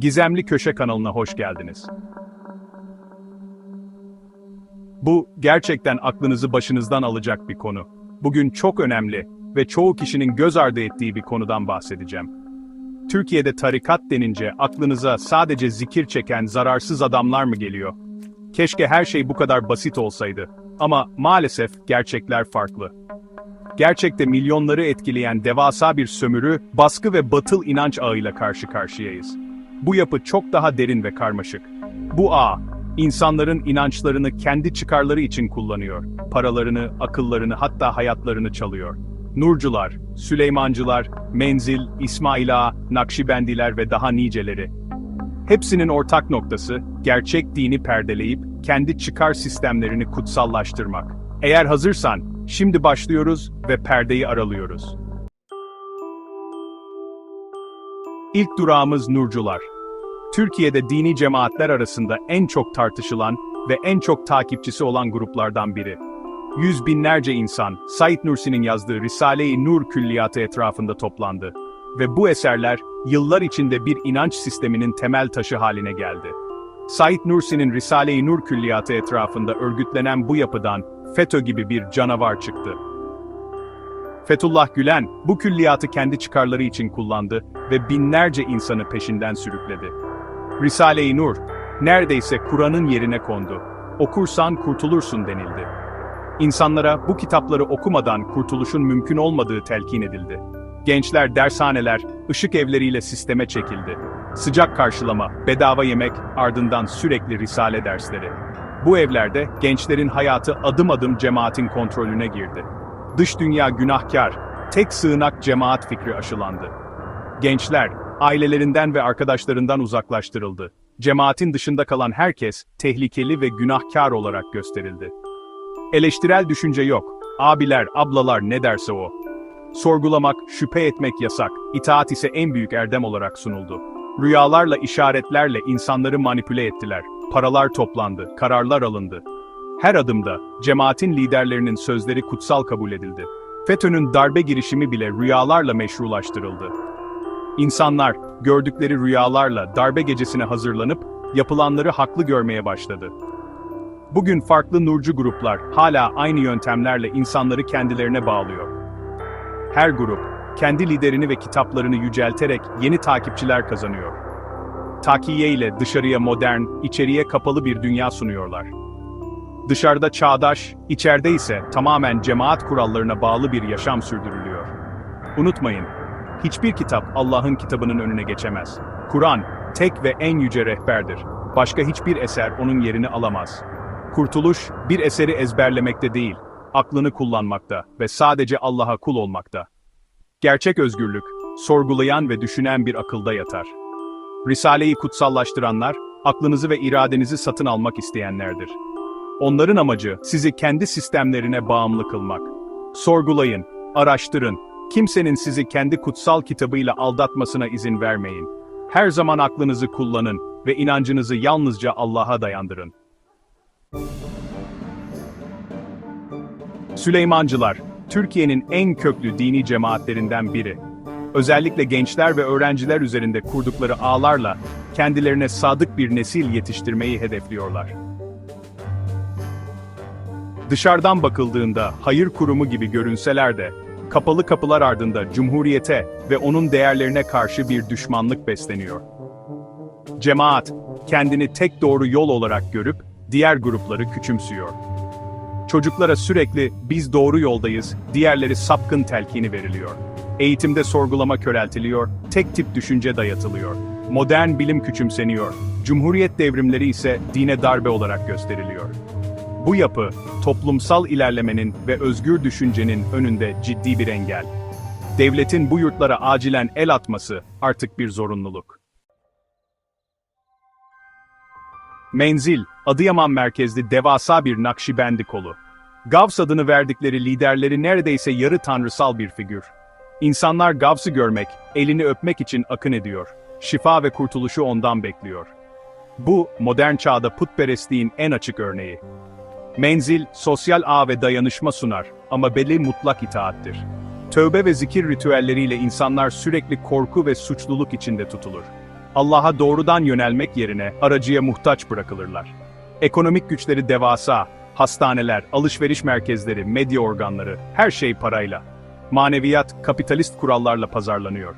Gizemli Köşe kanalına hoş geldiniz. Bu gerçekten aklınızı başınızdan alacak bir konu. Bugün çok önemli ve çoğu kişinin göz ardı ettiği bir konudan bahsedeceğim. Türkiye'de tarikat denince aklınıza sadece zikir çeken zararsız adamlar mı geliyor? Keşke her şey bu kadar basit olsaydı. Ama maalesef gerçekler farklı. Gerçekte milyonları etkileyen devasa bir sömürü, baskı ve batıl inanç ağıyla karşı karşıyayız. Bu yapı çok daha derin ve karmaşık. Bu ağ, insanların inançlarını kendi çıkarları için kullanıyor. Paralarını, akıllarını hatta hayatlarını çalıyor. Nurcular, Süleymancılar, Menzil, İsmail Ağa, Nakşibendiler ve daha niceleri. Hepsinin ortak noktası, gerçek dini perdeleyip, kendi çıkar sistemlerini kutsallaştırmak. Eğer hazırsan, şimdi başlıyoruz ve perdeyi aralıyoruz. İlk durağımız Nurcular. Türkiye'de dini cemaatler arasında en çok tartışılan ve en çok takipçisi olan gruplardan biri. Yüz binlerce insan, Said Nursi'nin yazdığı Risale-i Nur külliyatı etrafında toplandı. Ve bu eserler, yıllar içinde bir inanç sisteminin temel taşı haline geldi. Said Nursi'nin Risale-i Nur külliyatı etrafında örgütlenen bu yapıdan, FETÖ gibi bir canavar çıktı. Fethullah Gülen, bu külliyatı kendi çıkarları için kullandı ve binlerce insanı peşinden sürükledi. Risale-i Nur, neredeyse Kur'an'ın yerine kondu. Okursan kurtulursun denildi. İnsanlara bu kitapları okumadan kurtuluşun mümkün olmadığı telkin edildi. Gençler dershaneler, ışık evleriyle sisteme çekildi. Sıcak karşılama, bedava yemek, ardından sürekli risale dersleri. Bu evlerde gençlerin hayatı adım adım cemaatin kontrolüne girdi. Dış dünya günahkar, tek sığınak cemaat fikri aşılandı. Gençler, ailelerinden ve arkadaşlarından uzaklaştırıldı. Cemaatin dışında kalan herkes, tehlikeli ve günahkar olarak gösterildi. Eleştirel düşünce yok. Abiler, ablalar ne derse o. Sorgulamak, şüphe etmek yasak, itaat ise en büyük erdem olarak sunuldu. Rüyalarla, işaretlerle insanları manipüle ettiler. Paralar toplandı, kararlar alındı. Her adımda, cemaatin liderlerinin sözleri kutsal kabul edildi. FETÖ'nün darbe girişimi bile rüyalarla meşrulaştırıldı. İnsanlar, gördükleri rüyalarla darbe gecesine hazırlanıp, yapılanları haklı görmeye başladı. Bugün farklı nurcu gruplar hala aynı yöntemlerle insanları kendilerine bağlıyor. Her grup, kendi liderini ve kitaplarını yücelterek yeni takipçiler kazanıyor. Takiye ile dışarıya modern, içeriye kapalı bir dünya sunuyorlar. Dışarıda çağdaş, içeride ise tamamen cemaat kurallarına bağlı bir yaşam sürdürülüyor. Unutmayın, hiçbir kitap Allah'ın kitabının önüne geçemez. Kur'an, tek ve en yüce rehberdir. Başka hiçbir eser onun yerini alamaz. Kurtuluş, bir eseri ezberlemekte değil, aklını kullanmakta ve sadece Allah'a kul olmakta. Gerçek özgürlük, sorgulayan ve düşünen bir akılda yatar. Risaleyi kutsallaştıranlar, aklınızı ve iradenizi satın almak isteyenlerdir. Onların amacı, sizi kendi sistemlerine bağımlı kılmak. Sorgulayın, araştırın, kimsenin sizi kendi kutsal kitabıyla aldatmasına izin vermeyin. Her zaman aklınızı kullanın ve inancınızı yalnızca Allah'a dayandırın. Süleymancılar, Türkiye'nin en köklü dini cemaatlerinden biri. Özellikle gençler ve öğrenciler üzerinde kurdukları ağlarla kendilerine sadık bir nesil yetiştirmeyi hedefliyorlar. Dışarıdan bakıldığında hayır kurumu gibi görünseler de, kapalı kapılar ardında cumhuriyete ve onun değerlerine karşı bir düşmanlık besleniyor. Cemaat, kendini tek doğru yol olarak görüp, diğer grupları küçümsüyor. Çocuklara sürekli biz doğru yoldayız, diğerleri sapkın telkini veriliyor. Eğitimde sorgulama köreltiliyor, tek tip düşünce dayatılıyor. Modern bilim küçümseniyor, cumhuriyet devrimleri ise dine darbe olarak gösteriliyor. Bu yapı, toplumsal ilerlemenin ve özgür düşüncenin önünde ciddi bir engel. Devletin bu yurtlara acilen el atması artık bir zorunluluk. Menzil, Adıyaman merkezli devasa bir Nakşibendi kolu. Gavs adını verdikleri liderleri neredeyse yarı tanrısal bir figür. İnsanlar Gavs'ı görmek, elini öpmek için akın ediyor. Şifa ve kurtuluşu ondan bekliyor. Bu, modern çağda putperestliğin en açık örneği. Menzil, sosyal ağ ve dayanışma sunar ama belli mutlak itaattir. Tövbe ve zikir ritüelleriyle insanlar sürekli korku ve suçluluk içinde tutulur. Allah'a doğrudan yönelmek yerine aracıya muhtaç bırakılırlar. Ekonomik güçleri devasa, hastaneler, alışveriş merkezleri, medya organları, her şey parayla. Maneviyat, kapitalist kurallarla pazarlanıyor.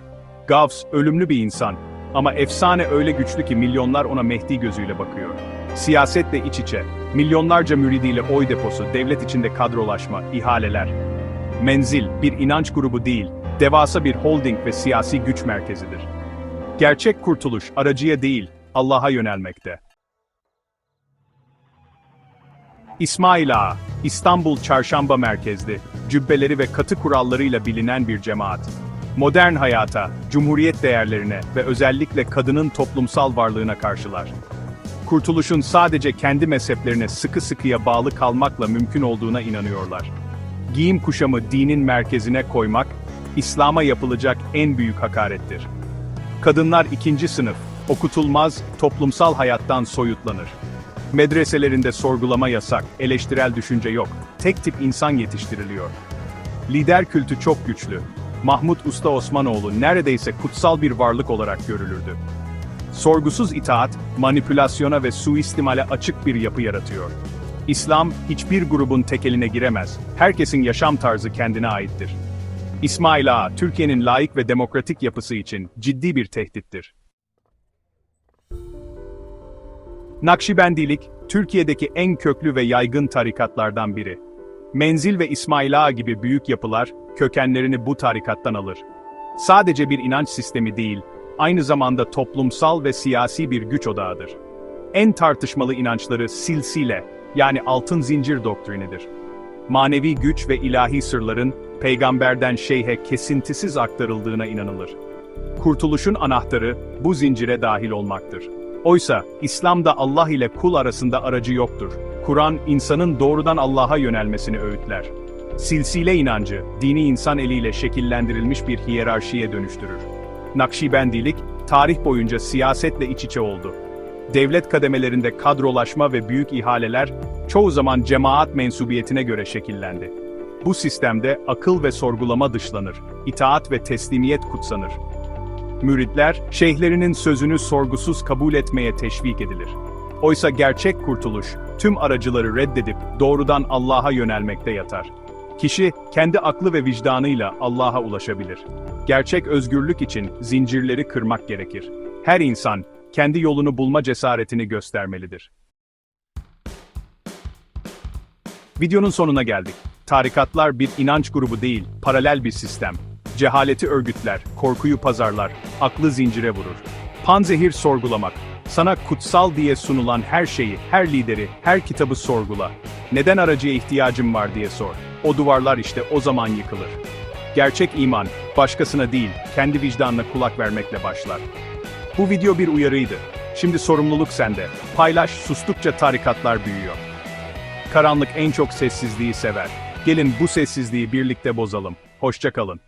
Gavs, ölümlü bir insan. Ama efsane öyle güçlü ki milyonlar ona Mehdi gözüyle bakıyor. Siyasetle iç içe, milyonlarca müridiyle oy deposu, devlet içinde kadrolaşma, ihaleler. Menzil, bir inanç grubu değil, devasa bir holding ve siyasi güç merkezidir. Gerçek kurtuluş, aracıya değil, Allah'a yönelmekte. İsmail Ağa, İstanbul Çarşamba merkezli, cübbeleri ve katı kurallarıyla bilinen bir cemaat. Modern hayata, cumhuriyet değerlerine ve özellikle kadının toplumsal varlığına karşılar. Kurtuluşun sadece kendi mezheplerine sıkı sıkıya bağlı kalmakla mümkün olduğuna inanıyorlar. Giyim kuşamı dinin merkezine koymak, İslam'a yapılacak en büyük hakarettir. Kadınlar ikinci sınıf, okutulmaz, toplumsal hayattan soyutlanır. Medreselerinde sorgulama yasak, eleştirel düşünce yok, tek tip insan yetiştiriliyor. Lider kültü çok güçlü. Mahmut Usta Osmanoğlu neredeyse kutsal bir varlık olarak görülürdü. Sorgusuz itaat, manipülasyona ve suistimale açık bir yapı yaratıyor. İslam, hiçbir grubun tekeline giremez, herkesin yaşam tarzı kendine aittir. İsmail Ağa, Türkiye'nin layık ve demokratik yapısı için ciddi bir tehdittir. Nakşibendilik, Türkiye'deki en köklü ve yaygın tarikatlardan biri. Menzil ve İsmail Ağa gibi büyük yapılar, kökenlerini bu tarikattan alır. Sadece bir inanç sistemi değil, aynı zamanda toplumsal ve siyasi bir güç odağıdır. En tartışmalı inançları silsile, yani altın zincir doktrinidir. Manevi güç ve ilahi sırların, peygamberden şeyhe kesintisiz aktarıldığına inanılır. Kurtuluşun anahtarı, bu zincire dahil olmaktır. Oysa, İslam'da Allah ile kul arasında aracı yoktur. Kur'an, insanın doğrudan Allah'a yönelmesini öğütler. Silsile inancı, dini insan eliyle şekillendirilmiş bir hiyerarşiye dönüştürür. Nakşibendilik, tarih boyunca siyasetle iç içe oldu. Devlet kademelerinde kadrolaşma ve büyük ihaleler, çoğu zaman cemaat mensubiyetine göre şekillendi. Bu sistemde akıl ve sorgulama dışlanır, itaat ve teslimiyet kutsanır. Müritler, şeyhlerinin sözünü sorgusuz kabul etmeye teşvik edilir. Oysa gerçek kurtuluş, tüm aracıları reddedip doğrudan Allah'a yönelmekte yatar. Kişi, kendi aklı ve vicdanıyla Allah'a ulaşabilir. Gerçek özgürlük için zincirleri kırmak gerekir. Her insan, kendi yolunu bulma cesaretini göstermelidir. Videonun sonuna geldik. Tarikatlar bir inanç grubu değil, paralel bir sistem. Cehaleti örgütler, korkuyu pazarlar, aklı zincire vurur. Panzehir sorgulamak. Sana kutsal diye sunulan her şeyi, her lideri, her kitabı sorgula. Neden aracıya ihtiyacım var diye sor. O duvarlar işte o zaman yıkılır. Gerçek iman, başkasına değil, kendi vicdanına kulak vermekle başlar. Bu video bir uyarıydı. Şimdi sorumluluk sende. Paylaş, sustukça tarikatlar büyüyor. Karanlık en çok sessizliği sever. Gelin bu sessizliği birlikte bozalım. Hoşça kalın.